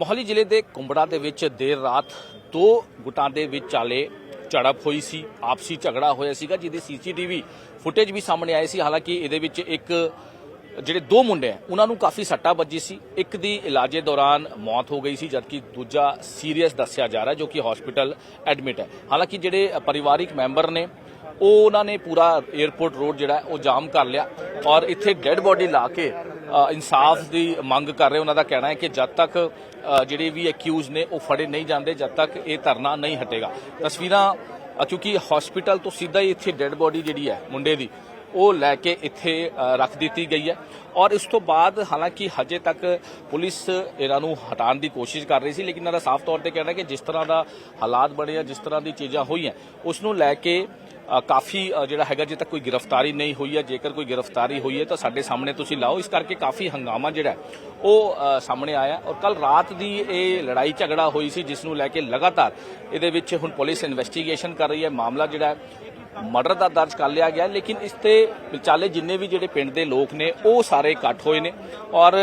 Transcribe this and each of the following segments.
ਮੋਹਾਲੀ ਜ਼ਿਲ੍ਹੇ ਦੇ ਕੁੰਬੜਾ ਦੇ ਵਿੱਚ ਦੇਰ ਰਾਤ ਦੋ ਗੁਟਾਂ ਦੇ ਵਿਚਾਲੇ ਝੜਪ ਹੋਈ ਸੀ, ਆਪਸੀ ਝਗੜਾ ਹੋਇਆ ਸੀਗਾ, ਜਿਹਦੀ ਸੀਸੀਟੀਵੀ ਫੁਟੇਜ ਵੀ ਸਾਹਮਣੇ ਆਈ ਸੀ। ਹਾਲਾਂਕਿ ਇਹਦੇ ਵਿੱਚ ਇੱਕ, ਜਿਹੜੇ ਦੋ ਮੁੰਡੇ ਆ, ਉਹਨਾਂ ਨੂੰ ਕਾਫੀ ਸੱਟਾ ਵੱਜੀ ਸੀ। ਇੱਕ ਦੀ ਇਲਾਜੇ ਦੌਰਾਨ ਮੌਤ ਹੋ ਗਈ ਸੀ, ਜਦਕਿ ਦੂਜਾ ਸੀਰੀਅਸ ਦੱਸਿਆ ਜਾ ਰਿਹਾ, ਜੋ ਕਿ ਹਸਪੀਟਲ ਐਡਮਿਟ ਹੈ। ਹਾਲਾਂਕਿ ਜਿਹੜੇ ਪਰਿਵਾਰਿਕ ਮੈਂਬਰ ਨੇ, ਉਹ ਉਹਨਾਂ ਨੇ ਪੂਰਾ 에어ਪੋਰਟ ਰੋਡ ਜਿਹੜਾ, ਉਹ ਜਾਮ ਕਰ ਲਿਆ ਔਰ ਇੱਥੇ ਡੈੱਡ ਬੋਡੀ ਲਾ ਕੇ ਇਨਸਾਫ ਦੀ ਮੰਗ ਕਰ ਰਹੇ, ਉਹਨਾਂ ਦਾ ਕਹਿਣਾ ਹੈ ਕਿ ਜਦ ਤੱਕ ਜਿਹੜੇ ਵੀ ਅਕਿਊਜ਼ ਨੇ, ਉਹ ਫੜੇ ਨਹੀਂ ਜਾਂਦੇ, ਜਦ ਤੱਕ ਇਹ ਧਰਨਾ ਨਹੀਂ ਹਟੇਗਾ। ਤਸਵੀਰਾਂ ਕਿਉਂਕਿ ਹਸਪੀਟਲ ਤੋਂ ਸਿੱਧਾ ਹੀ ਇੱਥੇ ਡੈੱਡ ਬੋਡੀ ਜਿਹੜੀ ਹੈ, ਮੁੰਡੇ ਦੀ, ਉਹ ਲੈ ਕੇ ਇੱਥੇ ਰੱਖ ਦਿੱਤੀ ਗਈ ਹੈ। ਔਰ ਇਸ ਤੋਂ ਬਾਅਦ, ਹਾਲਾਂਕਿ ਹਜੇ ਤੱਕ ਪੁਲਿਸ ਇਹਨਾਂ ਨੂੰ ਹਟਾਉਣ ਦੀ ਕੋਸ਼ਿਸ਼ ਕਰ ਰਹੀ ਸੀ, ਲੇਕਿਨ ਇਹਨਾਂ ਦਾ ਸਾਫ਼ ਤੌਰ ਤੇ ਕਹਿਣਾ ਕਿ ਜਿਸ ਤਰ੍ਹਾਂ ਦਾ ਹਾਲਾਤ ਬਣੇ ਆ, ਜਿਸ ਤਰ੍ਹਾਂ ਦੀ ਚੀਜ਼ਾਂ ਹੋਈਆਂ, ਉਸ ਨੂੰ ਲੈ ਕੇ ਕਾਫੀ ਜਿਹੜਾ ਹੈਗਾ ਜੇ ਤੱਕ ਕੋਈ ਗ੍ਰਿਫਤਾਰੀ ਨਹੀਂ ਹੋਈ ਹੈ, ਜੇਕਰ ਕੋਈ ਗ੍ਰਿਫਤਾਰੀ ਹੋਈ ਹੈ ਤਾਂ ਸਾਡੇ ਸਾਹਮਣੇ ਤੁਸੀਂ ਲਾਓ। ਇਸ ਕਰਕੇ ਕਾਫੀ ਹੰਗਾਮਾ ਜਿਹੜਾ ਉਹ ਸਾਹਮਣੇ ਆਇਆ ਔਰ ਕੱਲ ਰਾਤ ਦੀ ਇਹ ਲੜਾਈ ਝਗੜਾ ਹੋਈ ਸੀ, ਜਿਸ ਨੂੰ ਲੈ ਕੇ ਲਗਾਤਾਰ ਇਹਦੇ ਵਿੱਚ ਹੁਣ ਪੁਲਿਸ ਇਨਵੈਸਟੀਗੇਸ਼ਨ ਕਰ ਰਹੀ ਹੈ। ਮਾਮਲਾ ਜਿਹੜਾ ਮਰਡਰ ਦਾ ਦਰਜ ਕਰ ਲਿਆ ਗਿਆ, ਲੇਕਿਨ ਇਸ ਤੇ ਵਿਚਾਲੇ ਜਿੰਨੇ ਵੀ ਜਿਹੜੇ ਪਿੰਡ ਦੇ ਲੋਕ ਨੇ, ਉਹ ਸਾਰੇ ਇਕੱਠ ਹੋਏ ਨੇ ਔਰ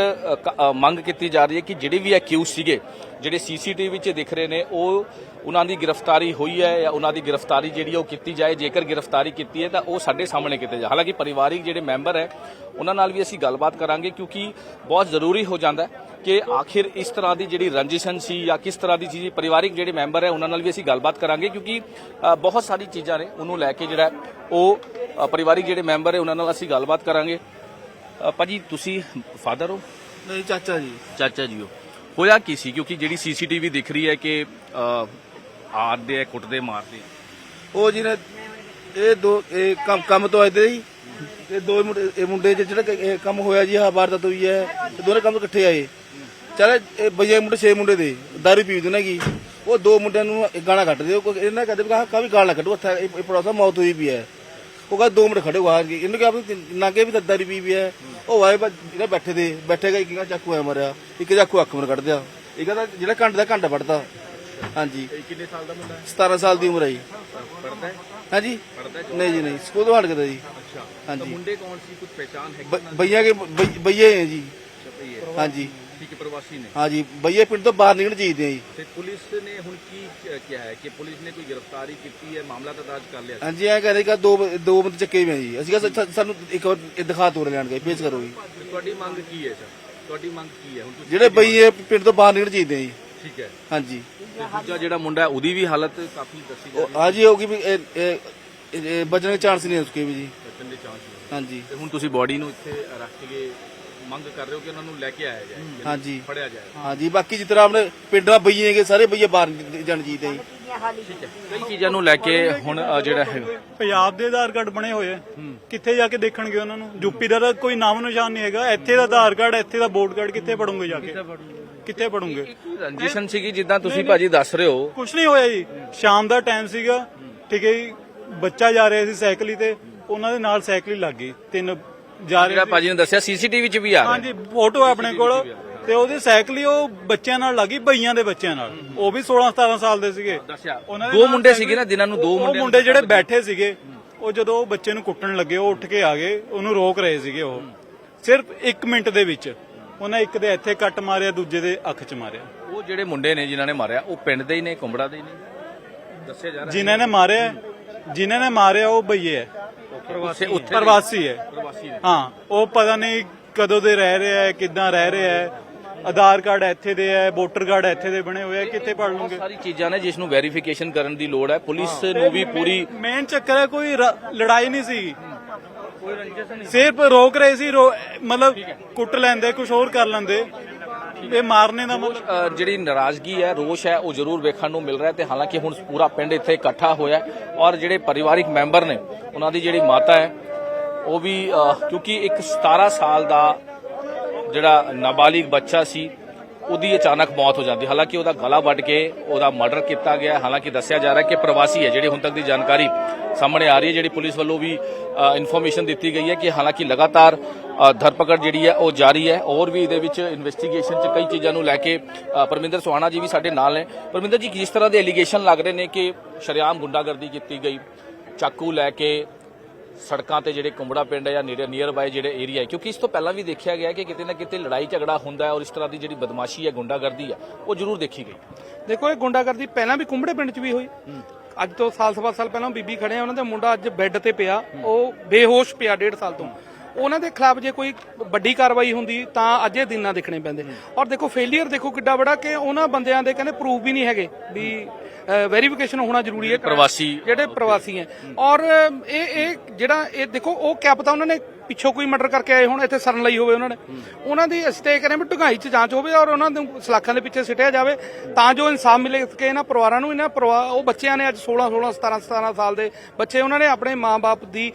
ਮੰਗ ਕੀਤੀ ਜਾ ਰਹੀ ਹੈ ਕਿ ਜਿਹੜੇ ਵੀ ਐਕਿਊਜ਼ ਸੀਗੇ, ਜਿਹੜੇ ਸੀਸੀਟੀਵੀ 'ਚ ਦਿਖ ਰਹੇ ਨੇ, ਉਹ ਉਹਨਾਂ ਦੀ ਗ੍ਰਿਫਤਾਰੀ ਹੋਈ ਹੈ ਜਾਂ ਉਹਨਾਂ ਦੀ ਗ੍ਰਿਫਤਾਰੀ ਜਿਹੜੀ ਉਹ ਕੀਤੀ ਜਾਏ, ਜੇਕਰ ਗ੍ਰਿਫਤਾਰੀ ਕੀਤੀ ਹੈ ਤਾਂ ਉਹ ਸਾਡੇ ਸਾਹਮਣੇ ਕੀਤੀ ਜਾਏ ਹਾਲਾਂਕਿ ਪਰਿਵਾਰਿਕ ਜਿਹੜੇ ਮੈਂਬਰ ਹੈ, ਉਹਨਾਂ ਨਾਲ ਵੀ ਅਸੀਂ ਗੱਲਬਾਤ ਕਰਾਂਗੇ ਕਿਉਂਕਿ ਬਹੁਤ ਜ਼ਰੂਰੀ ਹੋ ਜਾਂਦਾ ਹੈ। ਕਿ ਆਖਿਰ ਇਸ ਤਰ੍ਹਾਂ ਦੀ ਜਿਹੜੀ ਰੰਜਿਸ਼ਨ ਸੀ ਜਾਂ ਕਿਸ ਤਰ੍ਹਾਂ ਦੀ ਚੀਜ਼ ਪਰਿਵਾਰਿਕ ਜਿਹੜੇ ਮੈਂਬਰ ਹੈ ਉਹਨਾਂ ਨਾਲ ਵੀ ਅਸੀਂ ਗੱਲਬਾਤ ਕਰਾਂਗੇ ਕਿਉਂਕਿ ਬਹੁਤ ਸਾਰੀ ਚੀਜ਼ਾਂ ਨੇ ਉਹਨੂੰ ਲੈ ਕੇ ਜਿਹੜਾ ਉਹ ਪਰਿਵਾਰਿਕ ਜਿਹੜੇ ਮੈਂਬਰ ਹੈ ਉਹਨਾਂ ਨਾਲ ਅਸੀਂ ਗੱਲਬਾਤ ਕਰਾਂਗੇ। ਭਾਜੀ ਤੁਸੀਂ ਫਾਦਰ ਹੋ? ਨਹੀਂ ਚਾਚਾ ਜੀ। ਚਾਚਾ ਜੀ ਹੋ। ਹੋਇਆ ਕੀ ਸੀ? ਕਿਉਂਕਿ ਜਿਹੜੀ ਸੀਸੀਟੀਵੀ ਦਿਖ ਰਹੀ ਹੈ ਕਿ ਅ, ਆਰਦੇ ਆ ਕੁੱਟਦੇ ਮਾਰਦੇ ਉਹ ਜੀ ਨੇ ਇਹ ਦੋ ਇਹ ਕੰਮ ਕੰਮ ਤੋਂ ਆਏ ਤੇ ਜੀ। ਇਹ ਦੋ ਮੁੰਡੇ ਇਹ ਮੁੰਡੇ ਜਿਹੇ ਜਿਹੜਾ ਕਿ ਇਹ ਕੰਮ ਹੋਇਆ ਜੀ ਆਹ ਵਾਰਦਾਤ ਹੋਈ ਹੈ ਇਹ ਦੋਨੇ ਕੰਮ ਇਕੱਠੇ ਆਏ ਚਲ ਇਹ ਬਈਏ ਮੁੰਡੇ ਛੇ ਮੁੰਡੇ ਦੇ ਦਾਰੂ ਪੀਂਦੇ ਨੇ ਕੀ ਉਹ ਦੋ ਮੁੰਡਿਆਂ ਨੂੰ ਇੱਕ ਗਾਣਾ ਕੱਢ ਦਿਓ ਕੋਈ ਇਹਨਾਂ ਕਹਿੰਦੇ ਵੀ ਕਾ ਵੀ ਨਾ ਕੱਢੋ ਹੱਥਾਂ ਇਹ ਪੜੋਸਾ ਮੌਤ ਹੋਈ ਵੀ ਹੈ। ਉਹ ਕਹਿੰਦਾ ਦੋ ਮਿੰਟ ਖੜੇ ਹੋ ਆ ਕੇ ਇਹਨੂੰ ਕਿਹਾ ਵੀ ਨਾਗੇ ਵੀ ਤਾਂ ਦਾਰੂ ਪੀ ਵੀ ਹੈ। ਉਹ ਆਏ ਬਸ ਜਿਹੜੇ ਬੈਠੇ ਦੇ ਬੈਠੇਗਾ ਇੱਕ ਕਹਿੰਦਾ ਚਾਕੂ ਐ ਮਰਿਆ। ਇੱਕ ਚਾਕੂ ਅੱਖ ਮਰ ਕੱਢ ਦਿਆ। ਇਹ ਕਹਿੰਦਾ ਜਿਹੜਾ ਘੰਟ ਦਾ ਘੰਟਾ ਵੱਢਦਾ। ਹਾਂਜੀ। ਕਿੰਨੇ ਸਾਲ ਦਾ ਮੁੰਡਾ 17 ਸਾਲ ਦੀ ਉਮਰ ਹੈ ਜੀ। ਪੜਦਾ ਹੈ? ਹਾਂਜੀ। ਪੜਦਾ ਨਹੀਂ ਜੀ ਨਹੀਂ। ਸਕੂਲ ਤੋਂ ਹਟ ਗਿਆ ਜੀ। ਹੈ ਕੇ ਹੈ ਜੀ। ਹਾਂਜੀ। ਹੈ ਹਾਂਜੀ ਬਈਏ ਪਿੰਡ ਤੋਂ ਬਾਹਰ ਨਿਕਲ ਚਾਹੀਦੇ ਆ ਜੀ। ਤੇ ਪੁਲਿਸ ਨੇ ਹੁਣ ਕੀ ਕ- ਕਿਹਾ ਹੈ ਕਿ ਪੁਲਿਸ ਨੇ ਕੋਈ ਗ੍ਰਿਫਤਾਰੀ ਕੀਤੀ ਹੈ ਮਾਮਲਾ ਤਾਂ ਦਰਜ ਕਰ ਲਿਆ ਹਾਂਜੀ ਐ ਕਹਿੰਦੇ ਕਿ ਦੋ ਦੋ ਬੰਦੇ ਚੱਕੇ ਹੋਏ ਆ ਜੀ। ਅਸੀਂ ਕਿਹਾ ਸਾ- ਸਾਨੂੰ ਇੱਕ ਵਾਰ ਇਹ ਦਿਖਾ ਤੋਰ ਲੈਣ ਗਏ ਪੇਸ਼ ਕਰੋ ਜੀ। ਤੇ ਤੁਹਾਡੀ ਮੰਗ ਕੀ ਹੈ ਸਰ? ਤੁਹਾਡੀ ਮੰਗ ਕੀ ਹੈ? ਹੁਣ ਤੁਸੀਂ ਜਿਹੜੇ ਬਈਏ ਪਿੰਡ ਤੋਂ ਬਾਹਰ ਨਿਕਲ ਚਾਹੀਦੇ ਆ ਜੀ। ਠੀਕ ਹੈ। ਹਾਂਜੀ। ਤੇ ਦੂਜਾ ਜਿਹੜਾ ਮੁੰਡਾ ਹੈ, ਉਹਦੀ ਵੀ ਹਾਲਤ ਕਾਫੀ ਦੱਸੀ ਜਾ ਉਹ ਹਾਂਜੀ ਹੋਗੀ ਵੀ ਇਹ ਇਹ- ਇਹ ਬਚਣ ਦੇ ਚਾਂਸ ਨਹੀਂ ਉਸਕੇ ਵੀ ਜੀ। ਬਚਣ ਦੇ ਚਾਂਸ ਨੇ ਹਾਂਜੀ। ਤੇ ਹੁਣ ਤੁਸੀਂ ਬਾਡੀ ਨੂੰ ਇੱਥੇ ਰੱਖ ਕੇ ਮੰਗ ਕਰ ਰਹੇ ਹੋ ਕਿ ਉਹਨਾਂ ਨੂੰ ਲੈ ਕੇ ਆਇਆ ਜਾਏ ਹਾਂਜੀ। ਫੜਿਆ ਜਾਏ। ਹਾਂਜੀ ਬਾਕੀ ਜਿਸ ਤਰ੍ਹਾਂ ਆਪਣੇ ਪਿੰਡ ਦਾ ਬਈਏ ਹੈਗੇ ਸਾਰੇ ਬਈਏ ਬਾਹਰ ਜਾਣ ਚਾਹੀਦੇ ਜੀ ਠੀਕ ਹੈ। ਕਈ ਚੀਜ਼ਾਂ ਨੂੰ ਲੈ ਕੇ ਹੁਣ ਅ, ਜਿਹੜਾ ਹੈ ਪੰਜਾਬ ਦੇ ਆਧਾਰ ਕਾਰਡ ਬਣੇ ਹੋਏ ਆ। ਕਿੱਥੇ ਜਾ ਕੇ ਦੇਖਣਗੇ ਉਹਨਾਂ ਨੂੰ? ਯੂਪੀ ਦਾ ਤਾਂ ਕੋਈ ਨਾਮ ਨਿਸ਼ਾਨ ਨਹੀਂ ਹੈਗਾ। ਇੱਥੇ ਦਾ ਆਧਾਰ ਕਾਰਡ ਇੱਥੇ ਦਾ ਵੋਟ ਕਾਰਡ ਕਿੱਥੇ ਪੜੋਗੇ ਜਾ ਕੇ? ਕਿੱਥੇ ਪੜੋਗੇ? ਰੰਜਿਸ਼ਨ ਸੀਗੀ ਜਿੱਦਾਂ ਤੁਸੀਂ ਭਾਜੀ ਦੱਸ ਰਹੇ ਹੋ। ਕੁਝ ਨਹੀਂ ਹੋਇਆ ਜੀ। ਸ਼ਾਮ ਦਾ ਟਾਈਮ ਸੀਗਾ। ਠੀਕ ਹੈ ਜੀ। ਬੱਚਾ ਜਾ ਰਿਹਾ ਸੀ ਸਾਈਕਲ ਹੀ ਤੇ। ਉਹਨਾਂ ਦੇ ਨਾਲ ਸਾਈਕਲ ਹੀ ਲੱਗ ਗਈ ਤਿੰਨ ਜਾ ਰਹੇ ਜਿਹੜਾ ਸੀ। ਭਾਜੀ ਨੇ ਦੱਸਿਆ ਸੀਸੀਟੀਵੀ 'ਚ ਵੀ ਆ ਰਿਹਾ। ਹਾਂਜੀ ਫੋਟੋ ਹੈ ਆਪਣੇ ਕੋਲ। ਤੇ ਉਹਦੀ ਸਾਈਕਲ ਹੀ ਉਹ ਬੱਚਿਆਂ ਨਾਲ ਲੱਗੀ ਬਈਆਂ ਦੇ ਬੱਚਿਆਂ ਨਾਲ। ਉਹ ਵੀ 16 17 ਸਾਲ ਦੇ ਸੀਗੇ। ਦੱਸਿਆ। ਉਹਨਾਂ ਦੇ ਦੋ ਨਾਲ ਮੁੰਡੇ ਸੀਗੇ ਨਾ ਜਿਨ੍ਹਾਂ ਨੂੰ ਦੋ ਉਹ ਮੁੰਡੇ ਮੁੰਡੇ ਜਿਹੜੇ ਬੈਠੇ ਸੀਗੇ ਉਹ ਜਦੋਂ ਉਹ ਬੱਚੇ ਨੂੰ ਕੁੱਟਣ ਲੱਗੇ ਉਹ ਉੱਠ ਕੇ ਆ ਗਏ ਉਹਨੂੰ ਰੋਕ ਰਹੇ ਸੀਗੇ ਉਹ। ਸਿਰਫ 1 ਮਿੰਟ ਦੇ ਵਿੱਚ ਉਹਨਾਂ ਇੱਕ ਦੇ ਇੱਥੇ ਕੱਟ ਮਾਰਿਆ ਦੂਜੇ ਦੇ ਅੱਖ 'ਚ ਮਾਰਿਆ। ਉਹ ਜਿਹੜੇ ਮੁੰਡੇ ਨੇ ਜਿਨ੍ਹਾਂ ਨੇ ਮਾਰਿਆ ਉਹ ਪਿੰਡ ਦੇ ਹੀ ਨੇ ਕੁੰਬੜਾ ਦੇ ਹੀ ਨੇ? ਦੱਸਿਆ ਜਾ ਰਿਹਾ ਜਿਨ੍ਹਾਂ ਨੇ ਮਾਰਿਆ ਜਿਨ੍ਹਾਂ ਨੇ ਮਾਰਿਆ ਉਹ ਬਈਏ ਹੈ। ਪ੍ਰਵਾਸੀ ਉੱਥੇ ਪ੍ਰਵਾਸੀ ਹੈ। ਪ੍ਰਵਾਸੀ ਨੇ ਹਾਂ ਉਹ ਪਤਾ ਨਹੀਂ ਕਦੋਂ ਦੇ ਰਹਿ ਰਿਹਾ ਹੈ ਕਿੱਦਾਂ ਰਹਿ ਰਿਹਾ ਹੈ। ਆਧਾਰ ਕਾਰਡ ਇੱਥੇ ਦੇ ਹੈ ਵੋਟਰ ਕਾਰਡ ਇੱਥੇ ਦੇ ਬਣੇ ਹੋਏ ਆ ਕਿੱਥੇ ਪੜ ਲੂਗੇ? ਸਾਰੀ ਚੀਜ਼ਾਂ ਨੇ ਜਿਸ ਨੂੰ ਵੈਰੀਫਿਕੇਸ਼ਨ ਕਰਨ ਦੀ ਲੋੜ ਹੈ। ਪੁਲਿਸ ਨੂੰ ਵੀ ਪੂਰੀ ਮੇਨ ਚੱਕਰ ਹੈ ਕੋਈ ਰ- ਲੜਾਈ ਨਹੀਂ ਸੀ ਸਿਰਫ ਰੋਕ ਰਹੇ ਸੀ ਰੋ- ਮਤਲਬ ਕੁੱਟ ਲੈਂਦੇ ਕੁਝ ਹੋਰ ਕਰ ਲੈਂਦੇ। ਇਹ ਮਾਰਨੇ ਦਾ ਮਤਲਬ ਅ, ਜਿਹੜੀ ਨਾਰਾਜ਼ਗੀ ਹੈ ਰੋਸ਼ ਹੈ ਉਹ ਜ਼ਰੂਰ ਵੇਖਣ ਨੂੰ ਮਿਲ ਰਿਹਾ ਹੈ ਤੇ ਹਾਲਾਂਕਿ ਹੁਣ ਪੂਰਾ ਪਿੰਡ ਇੱਥੇ ਇਕੱਠਾ ਹੋਇਆ ਹੈ ਔਰ ਜਿਹੜੇ ਪਰਿਵਾਰਿਕ ਮੈਂਬਰ ਨੇ ਉਹਨਾਂ ਦੀ ਜਿਹੜੀ ਮਾਤਾ ਹੈ, ਉਹ ਵੀ ਕਿਉਂਕਿ ਇੱਕ 17 ਸਾਲ ਦਾ ਜਿਹੜਾ ਨਾਬਾਲਿਗ ਬੱਚਾ ਸੀ, ਉਹਦੀ ਅਚਾਨਕ ਮੌਤ ਹੋ ਜਾਂਦੀ। ਹਾਲਾਂਕਿ ਉਹਦਾ ਗਲਾ ਵੱਢ ਕੇ ਉਹਦਾ ਮਰਡਰ ਕੀਤਾ ਗਿਆ। ਹਾਲਾਂਕਿ ਦੱਸਿਆ ਜਾ ਰਿਹਾ ਕਿ ਪ੍ਰਵਾਸੀ ਹੈ, ਜਿਹੜੀ ਹੁਣ ਤੱਕ ਦੀ ਜਾਣਕਾਰੀ ਸਾਹਮਣੇ ਆ ਰਹੀ ਹੈ, ਜਿਹੜੀ ਪੁਲਿਸ ਵੱਲੋਂ ਵੀ ਇਨਫੋਰਮੇਸ਼ਨ ਦਿੱਤੀ ਗਈ ਹੈ ਕਿ ਹਾਲਾਂਕਿ ਲਗਾਤਾਰ ਧਰਪਕੜ ਜਿਹੜੀ ਹੈ, ਉਹ ਜਾਰੀ ਹੈ। ਔਰ ਵੀ ਇਹਦੇ ਵਿੱਚ ਇਨਵੈਸਟੀਗੇਸ਼ਨ 'ਚ ਕਈ ਚੀਜ਼ਾਂ ਨੂੰ ਲੈ ਕੇ ਪਰਮਿੰਦਰ ਸੁਹਾਣਾ ਜੀ ਵੀ ਸਾਡੇ ਨਾਲ ਨੇ। ਪਰਮਿੰਦਰ ਜੀ, ਕਿਸ ਤਰ੍ਹਾਂ ਦੇ ਐਲੀਗੇਸ਼ਨ ਲੱਗ ਰਹੇ ਨੇ ਕਿ ਸ਼ਰੇਆਮ ਗੁੰਡਾਗਰਦੀ ਕੀਤੀ ਗਈ? ਚਾਕੂ ਲੈ ਕੇ ਸੜਕਾਂ ਤੇ ਜਿਹੜੇ ਕੁੰਬੜਾ ਪਿੰਡ ਹੈ ਜਾਂ ਨੇੜੇ ਨੀਅਰ ਬਾਏ ਜਿਹੜੇ ਏਰੀਆ ਹੈ ਕਿਉਂਕਿ ਇਸ ਤੋਂ ਪਹਿਲਾਂ ਵੀ ਦੇਖਿਆ ਗਿਆ ਕਿ ਕਿਤੇ ਨਾ ਕਿਤੇ ਲੜਾਈ ਝਗੜਾ ਹੁੰਦਾ ਹੈ ਔਰ ਇਸ ਤਰ੍ਹਾਂ ਦੀ ਜਿਹੜੀ ਬਦਮਾਸ਼ੀ ਹੈ ਗੁੰਡਾਗਰਦੀ ਹੈ ਉਹ ਜ਼ਰੂਰ ਦੇਖੀ ਗਈ। ਦੇਖੋ ਇਹ ਗੁੰਡਾਗਰਦੀ ਪਹਿਲਾਂ ਵੀ ਕੁੰਬੜੇ ਪਿੰਡ 'ਚ ਵੀ ਹੋਈ। ਅੱਜ ਤੋਂ ਸਾਲ ਸਵਾ ਸਾਲ ਪਹਿਲਾਂ ਬੀਬੀ ਖੜੇ ਆ ਉਹਨਾਂ ਦਾ ਮੁੰਡਾ ਅੱਜ ਬੈੱਡ ਤੇ ਪਿਆ। ਉਹ ਬੇਹੋਸ਼ ਪਿਆ ਡੇਢ ਸਾਲ ਤੋਂ। ਉਹਨਾਂ ਦੇ ਖਿਲਾਫ ਜੇ ਕੋਈ ਵੱਡੀ ਕਾਰਵਾਈ ਹੁੰਦੀ ਤਾਂ ਅਜੇ ਦਿਨ ਨਾ ਦੇਖਣੇ ਪੈਂਦੇ। ਔਰ ਦੇਖੋ ਫੇਲਿਅਰ ਦੇਖੋ ਕਿੱਡਾ ਬੜਾ ਕਿ ਉਹਨਾਂ ਬੰਦਿਆਂ ਦੇ ਕਹਿੰਦੇ ਪ੍ਰੂਫ ਵੀ ਨਹੀਂ ਹੈਗੇ ਵੀ ਵੈਰੀਫਿਕੇਸ਼ਨ ਹੋਣਾ ਜ਼ਰੂਰੀ ਹੈ ਪ੍ਰਵਾਸੀ ਜਿਹੜੇ ਪ੍ਰਵਾਸੀ ਹੈ। ਔਰ ਇਹ ਇਹ ਜਿਹੜਾ ਇਹ ਦੇਖੋ ਉਹ ਕਿਆ ਪਤਾ ਉਹਨਾਂ ਨੇ ਪਿੱਛੋਂ ਕੋਈ ਮਰਡਰ ਕਰਕੇ ਆਏ ਹੁਣ ਇੱਥੇ ਸਰਨ ਲਈ ਹੋਵੇ ਉਹਨਾਂ ਨੇ। ਉਹਨਾਂ ਦੀ ਅਸੀਂ ਤਾਂ ਕਹਿੰਦੇ ਵੀ ਢੁਗਾਈ 'ਚ ਜਾਂਚ ਹੋਵੇ ਔਰ ਉਹਨਾਂ ਨੂੰ ਸਲਾਖਾਂ ਦੇ ਪਿੱਛੇ ਸਿੱਟਿਆ ਜਾਵੇ ਤਾਂ ਜੋ ਇਨਸਾਫ ਮਿਲੇ ਕਿ ਇਹਨਾਂ ਪਰਿਵਾਰਾਂ ਨੂੰ ਇਹਨਾਂ ਪਰਿਵਾਰ ਉਹ ਬੱਚਿਆਂ ਨੇ ਅੱਜ 16 16 17 17 ਸਾਲ ਦੇ ਬੱਚੇ ਉਹਨਾਂ ਨੇ ਆਪਣੇ ਮਾਪੇ ਦੀ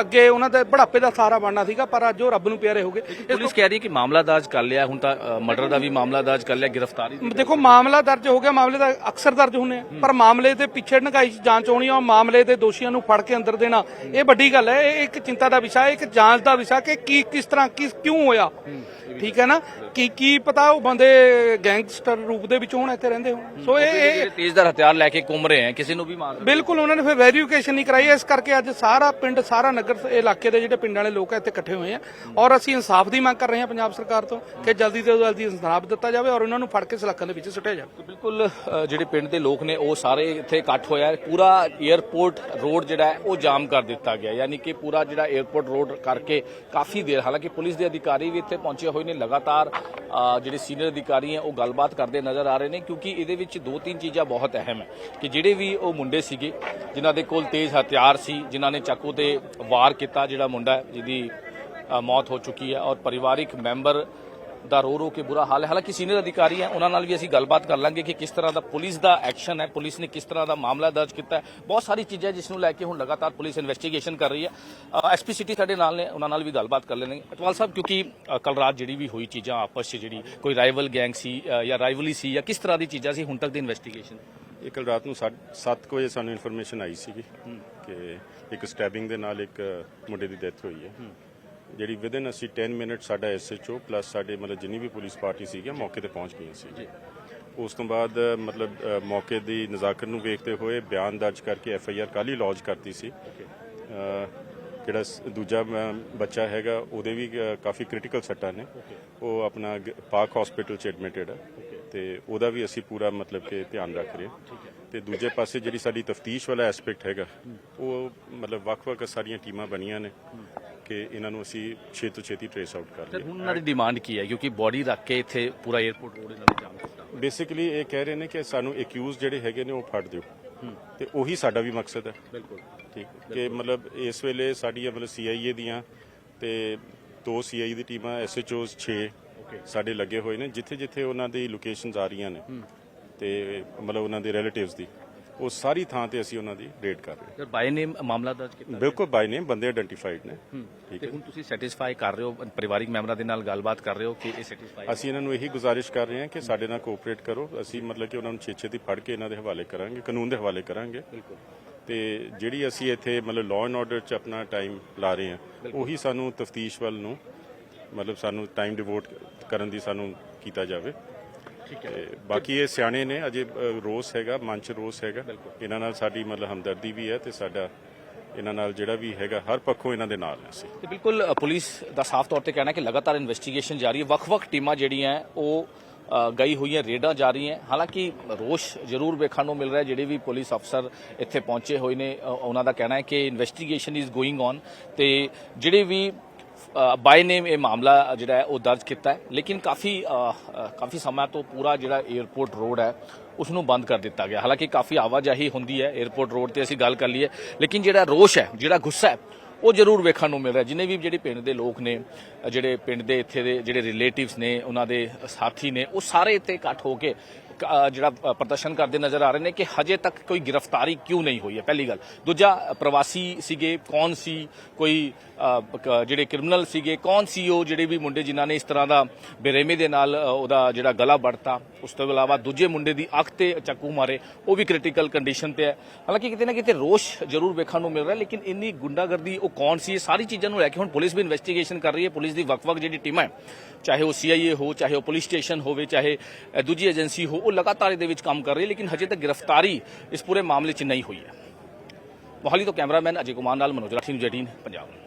ਅੱਗੇ ਉਹਨਾਂ ਦੇ ਬੁਢਾਪੇ ਦਾ ਸਹਾਰਾ ਬਣਨਾ ਸੀਗਾ ਪਰ ਅੱਜ ਉਹ ਰੱਬ ਨੂੰ ਪਿਆਰੇ ਹੋ ਗਏ। ਪੁਲਿਸ ਕਹਿ ਰਹੀ ਕਿ ਮਾਮਲਾ ਦਰਜ ਕਰ ਲਿਆ ਹੁਣ ਤਾਂ ਮਰਡਰ ਦਾ ਵੀ ਮਾਮਲਾ ਦਰਜ ਕਰ ਲਿਆ ਗ੍ਰਿਫਤਾਰੀ ਦੇਖੋ ਮਾਮਲਾ ਦਰਜ ਹੋ ਗਿਆ ਮਾਮਲੇ ਦਾ ਅਕਸਰ ਦਰਜ ਹੁੰਦੇ ਆ ਪਰ ਮਾਮਲੇ ਦੇ ਪਿੱਛੇ ਢੰਗਾਈ ਚ ਜਾਂਚ ਹੋਣੀ ਆ ਮਾਮਲੇ ਦੇ ਦੋਸ਼ੀਆਂ ਨੂੰ ਫੜ ਕੇ ਅੰਦਰ ਦੇਣਾ ਇਹ ਵੱਡੀ ਗੱਲ ਹੈ ਇਹ ਇੱਕ ਚਿੰਤਾ ਦਾ ਵਿਸ਼ਾ ਹੈ ਇੱਕ ਜਾਂਚ ਦਾ ਵਿਸ਼ਾ ਕਿ ਕੀ ਕਿਸ ਤਰ੍ਹਾਂ ਕਿਸ ਕਿਉਂ ਹੋਇਆ? ਠੀਕ ਹੈ ਨਾ? ਕੀ ਕੀ ਪਤਾ ਉਹ ਬੰਦੇ ਗੈਂਗਸਟਰ ਰੂਪ ਦੇ ਵਿੱਚ ਹੁਣ ਇੱਥੇ ਰਹਿੰਦੇ ਹੋਣ। ਸੋ ਇਹ ਇਹ ਤੇਜ਼ਦਾਰ ਹਥਿਆਰ ਲੈ ਕੇ ਘੁੰਮ ਰਹੇ ਹੈ ਕਿਸੇ ਨੂੰ ਵੀ ਮਾਰ ਬਿਲਕੁਲ ਉਹਨਾਂ ਨੇ ਫਿਰ ਵੈਰੀਫਿਕੇਸ਼ਨ ਨਹੀਂ ਕਰਾਈ। ਇਸ ਕਰਕੇ ਅੱਜ ਸਾਰਾ ਪਿੰਡ ਸਾਰਾ ਨਗਰ ਇਲਾਕੇ ਦੇ ਜਿਹੜੇ ਪਿੰਡਾਂ ਵਾਲੇ ਲੋਕ ਆ ਇੱਥੇ ਇਕੱਠੇ ਹੋਏ ਆ। ਔਰ ਅਸੀਂ ਇਨਸਾਫ ਦੀ ਮੰਗ ਕਰ ਰਹੇ ਹਾਂ ਪੰਜਾਬ ਸਰਕਾਰ ਤੋਂ ਕਿ ਜਲਦੀ ਤੋਂ ਜਲਦੀ ਇਨਸਾਫ ਦਿੱਤਾ ਜਾਵੇ ਔਰ ਉਹਨਾਂ ਨੂੰ ਫੜ ਕੇ ਸਲਾਖਾਂ ਦੇ ਵਿੱਚ ਸੁੱਟਿਆ ਜਾਵੇ। ਬਿਲਕੁਲ ਜਿਹੜੇ ਪਿੰਡ ਦੇ ਲੋਕ ਨੇ ਉਹ ਸਾਰੇ ਇੱਥੇ ਇਕੱਠ ਹੋਇਆ। ਪੂਰਾ 에ਅਰਪੋਰਟ ਰੋਡ ਜਿਹੜਾ ਹੈ ਉਹ ਜਾਮ ਕਰ ਦਿੱਤਾ ਗਿਆ ਯਾਨੀ ਕਿ ਪੂਰਾ ਜਿਹੜਾ 에ਅਰਪੋਰਟ ਰੋਡ ਕਰਕੇ ਕਾਫੀ ਦੇਰ, ਹਾਲਾਂਕਿ ਪੁਲਿਸ ਦੇ ਅਧਿਕਾਰੀ ਵੀ ਇੱਥੇ ਪਹੁੰਚੇ ਹੋਏ ਨੇ, ਲਗਾਤਾਰ ਜਿਹੜੇ ਸੀਨੀਅਰ ਅਧਿਕਾਰੀ ਹੈ, ਉਹ ਗੱਲਬਾਤ ਕਰਦੇ ਨਜ਼ਰ ਆ ਰਹੇ ਨੇ, ਕਿਉਂਕਿ ਇਹਦੇ ਵਿੱਚ ਦੋ ਤਿੰਨ ਚੀਜ਼ਾਂ ਬਹੁਤ ਅਹਿਮ ਹੈ, ਕਿ ਜਿਹੜੇ ਵੀ ਉਹ ਮੁੰਡੇ ਸੀਗੇ, ਜਿਨ੍ਹਾਂ ਦੇ ਕੋਲ ਤੇਜ਼ ਹਥਿਆਰ ਸੀ, ਜਿਨ੍ਹਾਂ ਨੇ ਚਾਕੂ ਤੇ ਵਾਰ ਕੀਤਾ, ਜਿਹੜਾ ਮੁੰਡਾ ਜਿਹਦੀ ਮੌਤ ਹੋ ਚੁੱਕੀ ਹੈ, ਔਰ ਪਰਿਵਾਰਿਕ ਮੈਂਬਰ ਦਾ ਰੋ ਰੋ ਕੇ ਬੁਰਾ ਹਾਲ ਹੈ। ਹਾਲਾਂਕਿ ਸੀਨੀਅਰ ਅਧਿਕਾਰੀ ਹੈ ਉਹਨਾਂ ਨਾਲ ਵੀ ਅਸੀਂ ਗੱਲਬਾਤ ਕਰ ਲਾਂਗੇ ਕਿ ਕਿਸ ਤਰ੍ਹਾਂ ਦਾ ਪੁਲਿਸ ਦਾ ਐਕਸ਼ਨ ਹੈ ਪੁਲਿਸ ਨੇ ਕਿਸ ਤਰ੍ਹਾਂ ਦਾ ਮਾਮਲਾ ਦਰਜ ਕੀਤਾ ਹੈ। ਬਹੁਤ ਸਾਰੀ ਚੀਜ਼ਾਂ ਜਿਸ ਨੂੰ ਲੈ ਕੇ ਹੁਣ ਲਗਾਤਾਰ ਪੁਲਿਸ ਇਨਵੈਸਟੀਗੇਸ਼ਨ ਕਰ ਰਹੀ ਹੈ। ਐਸਪੀ ਸਿਟੀ ਸਾਡੇ ਨਾਲ ਨੇ ਉਹਨਾਂ ਨਾਲ ਵੀ ਗੱਲਬਾਤ ਕਰ ਲੈਣਗੇ ਅਟਵਾਲ ਸਾਹਿਬ ਕਿਉਂਕਿ ਕੱਲ ਰਾਤ ਜਿਹੜੀ ਵੀ ਹੋਈ ਚੀਜ਼ਾਂ ਆਪਸ 'ਚ ਜਿਹੜੀ ਕੋਈ ਰਾਈਵਲ ਗੈਂਗ ਸੀ ਜਾਂ ਰਾਈਵਲੀ ਸੀ ਜਾਂ ਕਿਸ ਤਰ੍ਹਾਂ ਦੀ ਚੀਜ਼ਾਂ ਸੀ ਹੁਣ ਤੱਕ ਦੀ ਇਨਵੈਸਟੀਗੇਸ਼ਨ ਇਹ ਕੱਲ ਰਾਤ ਨੂੰ 7 ਵਜੇ ਸਾਨੂੰ ਇਨਫੋਰਮੇਸ਼ਨ ਆਈ ਸੀਗੀ ਕਿ ਇੱਕ ਸਟੈਬਿੰਗ ਦੇ ਨਾਲ ਇੱਕ ਮੁੰਡੇ ਦੀ ਡੈਥ ਹੋਈ ਹੈ। ਜਿਹੜੀ ਵਿਦਨ ਅਸੀਂ 10 ਮਿੰਟ ਸਾਡਾ ਐਸਐਚਓ ਪਲੱਸ ਸਾਡੇ ਮਤਲਬ ਜਿੰਨੀ ਵੀ ਪੁਲਿਸ ਪਾਰਟੀ ਸੀਗੀ ਮੌਕੇ ਤੇ ਪਹੁੰਚ ਗਈਆਂ ਸੀ। ਉਸ ਤੋਂ ਬਾਅਦ ਮਤਲਬ ਮੌਕੇ ਦੀ ਨਜ਼ਾਕਤ ਨੂੰ ਵੇਖਦੇ ਹੋਏ ਬਿਆਨ ਦਰਜ ਕਰਕੇ ਐਫਆਈਆਰ ਕੱਲ੍ਹ ਹੀ ਲੌਂਚ ਕਰਤੀ ਸੀ। ਜਿਹੜਾ ਦੂਜਾ ਬੱਚਾ ਹੈਗਾ ਉਹਦੇ ਵੀ ਕਾਫੀ ਕ੍ਰਿਟੀਕਲ ਸੱਟਾਂ ਨੇ। ਉਹ ਆਪਣਾ ਪਾਕ ਹਸਪੀਟਲ ਚ ਐਡਮਿਟਡ ਹੈ ਤੇ ਉਹਦਾ ਵੀ ਅਸੀਂ ਪੂਰਾ ਮਤਲਬ ਕਿ ਧਿਆਨ ਰੱਖ ਰਹੇ ਤੇ ਦੂਜੇ ਪਾਸੇ ਜਿਹੜੀ ਸਾਡੀ ਤਫਤੀਸ਼ ਵਾਲਾ ਐਸਪੈਕਟ ਹੈਗਾ ਉਹ ਮਤਲਬ ਵੱਖ-ਵੱਖ ਸਾਰੀਆਂ ਟੀਮਾਂ ਬਣੀਆਂ ਨੇ। ਕਿ ਇਹਨਾਂ ਨੂੰ ਅਸੀਂ ਛੇ ਤੋਂ ਛੇਤੀ ਟ੍ਰੇਸ ਆਊਟ ਕਰ ਲਈਏ। ਹੁਣ ਉਹਨਾਂ ਦੀ ਡਿਮਾਂਡ ਕੀ ਹੈ? ਕਿਉਂਕਿ ਬੋਡੀ ਰੱਖ ਕੇ ਇੱਥੇ ਪੂਰਾ 에ਅਰਪੋਰਟ ਰੋਡ ਇਹਨਾਂ ਨੇ ਜਾਮ ਕੀਤਾ ਬੇਸਿਕਲੀ ਇਹ ਕਹਿ ਰਹੇ ਨੇ ਕਿ ਸਾਨੂੰ ਐਕਿਊਜ਼ ਜਿਹੜੇ ਹੈਗੇ ਨੇ ਉਹ ਫੜ ਦਿਓ। ਤੇ ਉਹੀ ਸਾਡਾ ਵੀ ਮਕਸਦ ਹੈ। ਬਿਲਕੁਲ। ਠੀਕ? ਕਿ ਮਤਲਬ ਇਸ ਵੇਲੇ ਸਾਡੀਆਂ ਮਤਲਬ ਸੀਆਈਏ ਦੀਆਂ ਤੇ ਦੋ ਸੀਆਈ ਦੀ ਟੀਮਾਂ ਐਸਐਚਓਸ 6 ਸਾਡੇ ਲੱਗੇ ਹੋਏ ਨੇ ਜਿੱਥੇ ਜਿੱਥੇ ਉਹਨਾਂ ਦੀ ਲੋਕੇਸ਼ਨਸ ਆ ਰਹੀਆਂ ਨੇ। ਤੇ ਮਤਲਬ ਉਹਨਾਂ ਦੇ ਰਿਲੇਟਿਵਸ ਦੀ। ਉਹ ਸਾਰੀ ਥਾਂ ਤੇ ਅਸੀਂ ਉਹਨਾਂ ਦੀ ਰੇਡ ਕਰ ਰਹੇ ਸਰ ਬਾਈ ਨੇਮ ਮਾਮਲਾ ਦਰਜ ਕੀਤਾ ਹਾਂ ਬਿਲਕੁਲ ਬਾਈ ਨੇਮ ਬੰਦੇ ਆਇਡੈਂਟੀਫਾਈਡ ਨੇ। ਠੀਕ ਤੇ ਹੈ। ਹੁਣ ਤੁਸੀਂ ਸੈਟੀਸਫਾਈ ਕਰ ਰਹੇ ਹੋ ਪਰਿਵਾਰਿਕ ਮੈਂਬਰਾਂ ਦੇ ਨਾਲ ਗੱਲਬਾਤ ਕਰ ਰਹੇ ਹੋ ਕਿ ਇਹ ਸੈਟੀਸਫਾਈ ਅਸੀਂ ਇਹਨਾਂ ਨੂੰ ਇਹੀ ਗੁਜ਼ਾਰਿਸ਼ ਕਰ ਰਹੇ ਹਾਂ ਕਿ ਸਾਡੇ ਨਾਲ ਕੋਆਪਰੇਟ ਕਰੋ। ਅਸੀਂ ਮਤਲਬ ਕਿ ਉਹਨਾਂ ਨੂੰ ਛੇ ਛੇਤੀ ਫੜ ਕੇ ਇਹਨਾਂ ਦੇ ਹਵਾਲੇ ਕਰਾਂਗੇ ਕਾਨੂੰਨ ਦੇ ਹਵਾਲੇ ਕਰਾਂਗੇ। ਬਿਲਕੁਲ। ਤੇ ਜਿਹੜੀ ਅਸੀਂ ਇੱਥੇ ਮਤਲਬ ਲਾਅ ਐਂਡ ਆਰਡਰ 'ਚ ਆਪਣਾ ਟਾਈਮ ਲਾ ਰਹੇ ਹਾਂ ਉਹੀ ਸਾਨੂੰ ਤਫਤੀਸ਼ ਵੱਲ ਨੂੰ ਮਤਲਬ ਸਾਨੂੰ ਟਾਈਮ ਡਿਵੋਟ ਕਰਨ ਦੀ ਸਾਨੂੰ ਕੀਤਾ ਜਾਵੇ। ਬਾਕੀ ਇਹ ਸਿਆਣੇ ਨੇ ਅਜੇ ਰੋਸ ਹੈਗਾ ਮਨ 'ਚ ਰੋਸ ਹੈਗਾ। ਇਹਨਾਂ ਨਾਲ ਸਾਡੀ ਮਤਲਬ ਹਮਦਰਦੀ ਵੀ ਹੈ ਤੇ ਸਾਡਾ ਇਹਨਾਂ ਨਾਲ ਜਿਹੜਾ ਵੀ ਹੈਗਾ ਹਰ ਪੱਖੋਂ ਇਹਨਾਂ ਦੇ ਨਾਲ ਅਸੀਂ। ਤੇ ਬਿਲਕੁਲ ਪੁਲਿਸ ਦਾ ਸਾਫ਼ ਤੌਰ ਤੇ ਕਹਿਣਾ ਕਿ ਲਗਾਤਾਰ ਇਨਵੈਸਟੀਗੇਸ਼ਨ ਜਾਰੀ ਹੈ। ਵੱਖ-ਵੱਖ ਟੀਮਾਂ ਜਿਹੜੀਆਂ ਉਹ ਗਈ ਹੋਈਆਂ ਰੇਡਾਂ ਜਾਰੀ ਹੈ। ਹਾਲਾਂਕਿ ਰੋਸ਼ ਜ਼ਰੂਰ ਵੇਖਣ ਨੂੰ ਮਿਲ ਰਿਹਾ। ਜਿਹੜੇ ਵੀ ਪੁਲਿਸ ਅਫਸਰ ਇੱਥੇ ਪਹੁੰਚੇ ਹੋਏ ਨੇ ਉਹਨਾਂ ਦਾ ਕਹਿਣਾ ਹੈ ਕਿ ਇਨਵੈਸਟੀਗੇਸ਼ਨ ਇਜ਼ ਗੋਇੰਗ ਔਨ ਤੇ ਜਿਹੜੇ ਵੀ ਬਾਈ ਨੇਮ ਇਹ ਮਾਮਲਾ ਜਿਹੜਾ ਹੈ, ਉਹ ਦਰਜ ਕੀਤਾ ਹੈ। ਲੇਕਿਨ ਕਾਫੀ ਕਾਫੀ ਸਮਾਂ ਤੋਂ ਪੂਰਾ ਜਿਹੜਾ 에ਅਰਪੋਰਟ ਰੋਡ ਹੈ ਉਸ ਨੂੰ ਬੰਦ ਕਰ ਦਿੱਤਾ ਗਿਆ। ਹਾਲਾਂਕਿ ਕਾਫੀ ਆਵਾਜਾਈ ਹੁੰਦੀ ਹੈ 에ਅਰਪੋਰਟ ਰੋਡ ਤੇ, ਅਸੀਂ ਗੱਲ ਕਰ ਲਈਏ। ਲੇਕਿਨ ਜਿਹੜਾ ਰੋਸ਼ ਹੈ, ਜਿਹੜਾ ਗੁੱਸਾ ਹੈ, ਉਹ ਜ਼ਰੂਰ ਵੇਖਣ ਨੂੰ ਮਿਲ ਰਿਹਾ ਜਿਨੇ ਵੀ ਜਿਹੜੇ ਪਿੰਡ ਦੇ ਲੋਕ ਨੇ ਜਿਹੜੇ ਪਿੰਡ ਦੇ ਇੱਥੇ ਦੇ ਜਿਹੜੇ ਰਿਲੇਟਿਵਸ ਨੇ, ਉਹਨਾਂ ਦੇ ਸਾਥੀ ਨੇ, ਉਹ ਸਾਰੇ ਇੱਥੇ ਇਕੱਠ ਹੋ ਕੇ ਜਿਹੜਾ ਪ੍ਰਦਰਸ਼ਨ ਕਰਦੇ ਨਜ਼ਰ ਆ ਰਹੇ ਨੇ ਕਿ ਹਜੇ ਤੱਕ ਕੋਈ ਗ੍ਰਿਫਤਾਰੀ ਕਿਉਂ ਨਹੀਂ ਹੋਈ ਹੈ? ਪਹਿਲੀ ਗੱਲ। ਦੂਜਾ ਪ੍ਰਵਾਸੀ ਸੀਗੇ, ਕੌਣ ਸੀ? ਕੋਈ ਜਿਹੜੇ ਕ੍ਰਿਮੀਨਲ ਸੀਗੇ, ਕੌਣ ਸੀ ਉਹ ਜਿਹੜੇ ਵੀ ਮੁੰਡੇ ਜਿਨ੍ਹਾਂ ਨੇ ਇਸ ਤਰ੍ਹਾਂ ਦਾ ਬੇਰਹਿਮੀ ਦੇ ਨਾਲ ਉਹਦਾ ਜਿਹੜਾ ਗਲਾ ਵੜਤਾ? ਉਸ ਤੋਂ ਇਲਾਵਾ ਦੂਜੇ ਮੁੰਡੇ ਦੀ ਅੱਖ ਤੇ ਚਾਕੂ ਮਾਰੇ, ਉਹ ਵੀ ਕ੍ਰਿਟੀਕਲ ਕੰਡੀਸ਼ਨ ਤੇ ਹੈ। ਹਾਲਾਂਕਿ ਕਿਤੇ ਨਾ ਕਿਤੇ ਰੋਸ਼ ਜ਼ਰੂਰ ਵੇਖਣ ਨੂੰ ਮਿਲ ਰਿਹਾ, ਲੇਕਿਨ ਇੰਨੀ ਗੁੰਡਾਗਰਦੀ, ਉਹ ਕੌਣ ਸੀ, ਇਹ ਸਾਰੀ ਚੀਜ਼ਾਂ ਨੂੰ ਲੈ ਕੇ ਹੁਣ ਪੁਲਿਸ ਵੀ ਇਨਵੈਸਟੀਗੇਸ਼ਨ ਕਰ ਰਹੀ ਹੈ। ਪੁਲਿਸ ਦੀ ਵੱਖ-ਵੱਖ ਜਿਹੜੀ ਟੀਮਾਂ ਹੈ, ਚਾਹੇ ਉਹ ਸੀਆਈਏ ਹੋ, ਚਾਹੇ ਉਹ ਪੁਲਿਸ ਸਟੇਸ਼ਨ ਹੋਵੇ, ਚਾਹੇ ਦੂਜੀ ਏਜੰਸੀ ਹੋ ਉਹ ਲਗਾਤਾਰ ਇਹਦੇ ਵਿੱਚ ਕੰਮ ਕਰ ਰਹੀ ਹੈ ਲੇਕਿਨ ਹਜੇ ਤੱਕ ਗ੍ਰਿਫਤਾਰੀ ਇਸ ਪੂਰੇ ਮਾਮਲੇ 'ਚ ਨਹੀਂ ਹੋਈ ਹੈ ਮੋਹਾਲੀ ਤੋਂ ਕੈਮਰਾਮੈਨ ਅਜੇ ਕੁਮਾਰ ਨਾਲ ਮਨੋਜ ਰਾਠੀ ਨੂੰ ਜੈਟੀਨ ਪੰਜਾਬ